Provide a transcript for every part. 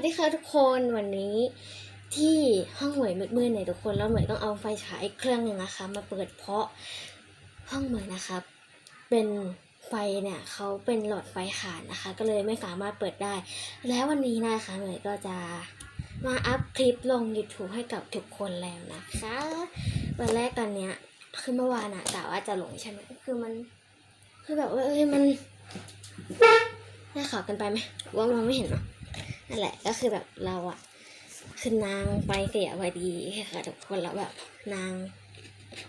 วัสดีค่ะทุกคนวันนี้ที่ห้องเหมยมืดๆเนี่ยทุกคนแล้วเหมยต้องเอาไฟฉายเครื่องหนึ่งนะคะ มาเปิดเพราะห้องเหมยนะครับ เป็นไฟเนี่ยเขาเป็นหลอดไฟขาดนะคะ ก็เลยไม่สามารถเปิดได้ แล้ววันนี้นะคะเหมยก็จะมาอัพคลิปลง YouTube ให้กับทุกคนแล้วนะคะ วันแรกตอนเนี้ยคือเมื่อวานอะกะว่าจะลงใช่ไหมคือมัน คือแบบว่าเอ้ยมันน่าขาวกันไปไหมว่ามองไม่เห็นเนาะ นั่นแหละก็คือแบบเราอะคือนางไปเสียพอดีค่ะทุกคนแล้วแบบนาง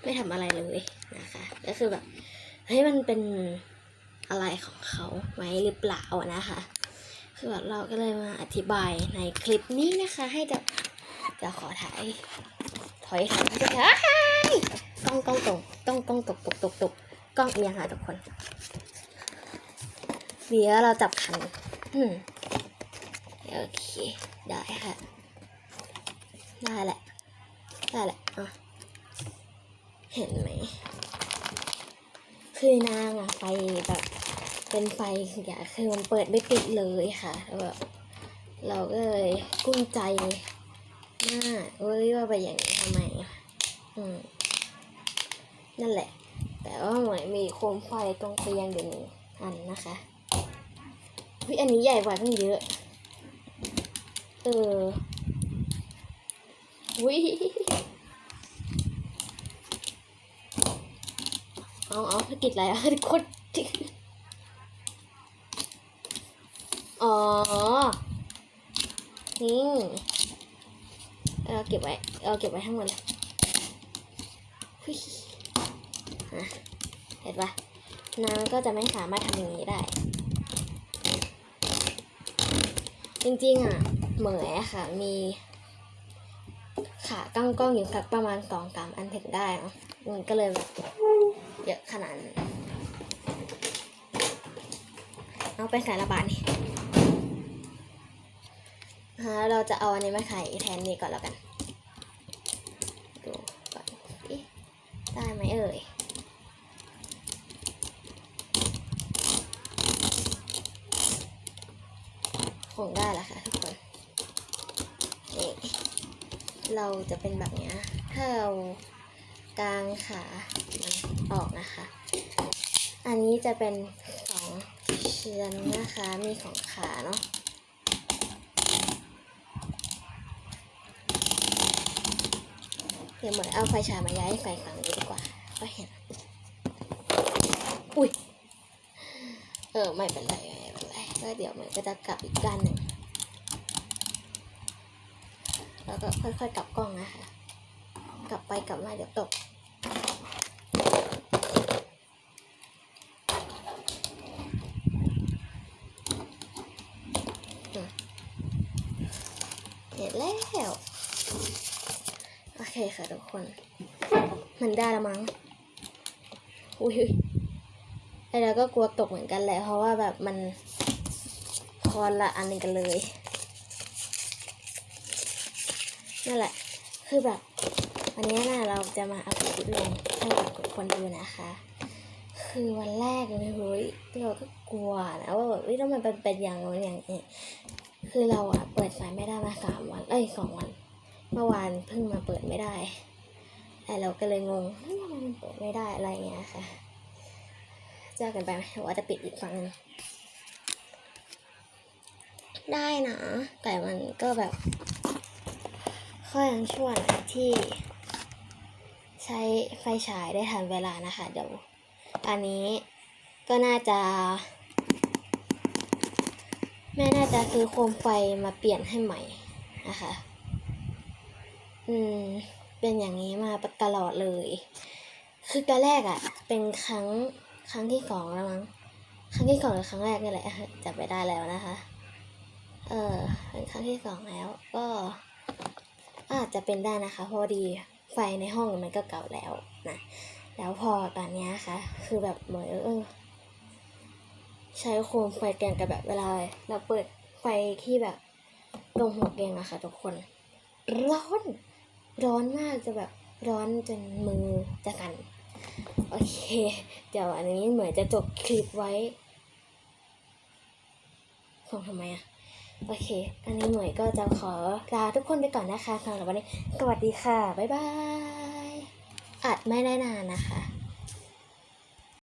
ไม่ทำอะไรเลยนะคะ ก็คือแบบเฮ้ยมันเป็นอะไรของเขาไหมหรือเปล่านะคะ คือแบบเราก็เลยมาอธิบายในคลิปนี้นะคะ ให้จะจะขอถ่ายถอยถ่ายจะถ่ายกล้องกล้องตกกล้องกล้องตกตกตกตกกล้องเอียงค่ะทุกคน เดี๋ยวเราจับคันอืม โอเค ได้ค่ะ ได้แหละ ได้แหละอะเห็นไหม คือนางอะไฟแบบเป็นไฟอย่าคือมันเปิดไม่ติดเลยค่ะแล้วแบบเราก็เลยกุ้มใจมากเว้ยว่าไปอย่างนี้ทำไมอะอืมนั่นแหละ แต่ว่าเหมือนมีโคมไฟตรงเตียงอยู่หนึ่งอันนะคะวิอันนี้ใหญ่กว่าตั้งเยอะ เออวิเอาเอาธุรกิจอะไรอะกดอ๋อ นี่เราเก็บไว้เราเก็บไว้ทั้งหมดเลยห่ะเห็นปะนางก็จะไม่สามารถทำอย่างนี้ได้ จริงๆอะ เหมยอค่ะ มีขาก้งกล้องอยู่สักประมาณสองสามอันถึงได้เนาะมันก็เลยแบบเยอะขนาดนั้นเอาไปใส่ระบาดนี่ฮะเราจะเอาอันนี้มาไขแทนนี้ก่อนแล้วกัน ดูก่อนได้ไหมเอ่ยคงได้แล้วค่ะทุกคน เราจะเป็นแบบนี้ถ้าเรากางขามันออกนะคะ อันนี้จะเป็นสองเชือนนะคะ มีของขาเนาะเดี๋ยวเหมือนเอาไฟฉายมาย้ายไฟฝั่งนี้ดีกว่าก็เห็น อุ้ย เออ ไม่เป็นไรไม่เป็นไรก็เดี๋ยวเหมือนก็จะกลับอีกด้านหนึ่ง แล้วก็ค่อยๆกลับกล้องนะคะ กลับไปกลับมาเดี๋ยวตก เสร็จแล้ว โอเคค่ะทุกคน มันได้ล้วมั้ง อุ้ยไอ้เราก็กลัวตกเหมือนกันแหละ เพราะว่าแบบมันคอนละอันนึงกันเลย นั่นแหละ คือแบบวันนี้นะเราจะมาอัปเดตลงให้กับคนดูนะคะ คือวันแรกเลยเฮ้ยเราก็กลัวนะว่าแบบเฮ้ยแล้วมันเป็นเป็นอย่างโน้นอย่างนี้คือเราอะเปิดไฟไม่ได้มาสามวัน เอ้ยสองวัน เมื่อวานเพิ่งมาเปิดไม่ได้แต่เราก็เลยงงเฮ้ยทำไมมันเปิดไม่ได้อะไรเงี้ยค่ะเจอกันไปไหมหรือว่าจะปิดอีกฝั่งนึงได้นะ แต่มันก็แบบ ข้อยังชั่วนะที่ใช้ไฟฉายได้ทันเวลานะคะ เดี๋ยวอันนี้ก็น่าจะแม่น่าจะซื้อโคมไฟมาเปลี่ยนให้ใหม่นะคะ อืม เป็นอย่างนี้มาตลอดเลย คือตอนแรกอะ่ะ เป็นครั้งครั้งที่สองแล้วมั้ง ครั้งที่สองหรือครั้งแรกนี่แหละจับไปได้แล้วนะคะ เออเป็นครั้งที่สองแล้วก็ อาจจะเป็นได้นะคะพอดีไฟในห้องมันก็เก่าแล้วนะแล้วพอตอนนี้ค่ะ คือแบบเหมือนเออใช้โคมไฟแกงกับแบบเวลาเราเปิดไฟที่แบบตรงหัวเตียงอะค่ะทุกคน ร้อนร้อนมากจะแบบร้อนจนมือจะสั่นโอเค เดี๋ยวอันนี้เหมือนจะจบคลิปไว้ส่งทำไมอะ โอเค อันนี้หน่วยก็จะขอลาทุกคนไปก่อนนะคะสำหรับวันนี้ สวัสดีค่ะ บ๊ายบายอัดไม่ได้นานนะคะ